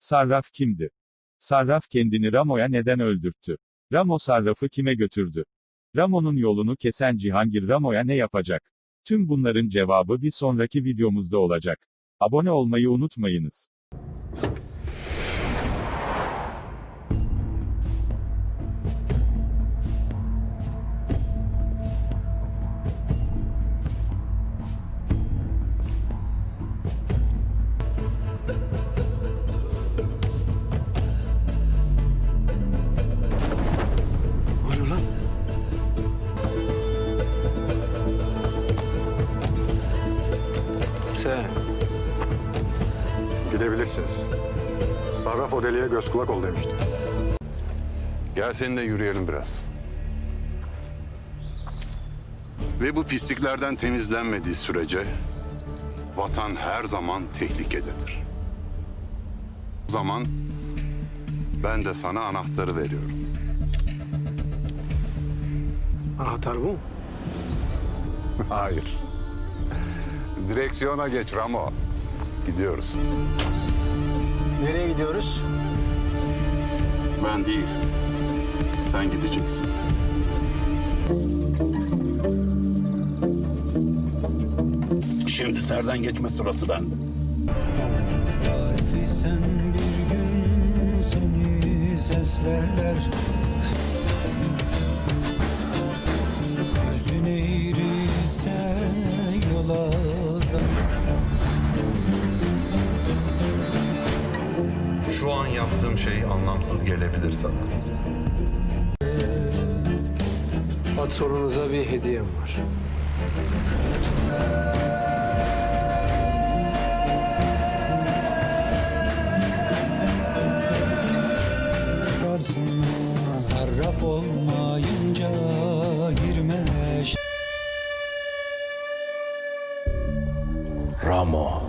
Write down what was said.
Sarraf kimdi? Sarraf kendini Ramo'ya neden öldürttü? Ramo Sarraf'ı kime götürdü? Ramo'nun yolunu kesen Cihangir Ramo'ya ne yapacak? Tüm bunların cevabı bir sonraki videomuzda olacak. Abone olmayı unutmayınız. Sen. Gidebilirsiniz. Sarraf o deliğe göz kulak ol demişti. Gel seninle yürüyelim biraz. Ve bu pisliklerden temizlenmediği sürece vatan her zaman tehlikededir. O zaman ben de sana anahtarı veriyorum. Anahtar bu mu? Hayır. Direksiyona geç Ramo. Gidiyoruz. Nereye gidiyoruz? Ben değil. Sen gideceksin. Şimdi serden geçme sırası bende. Tarifi sen bir gün seni seslerler Şu an yaptığım şey anlamsız gelebilir sana. Patronunuza bir hediyem var. Sarraf olmayınca girme Ramo.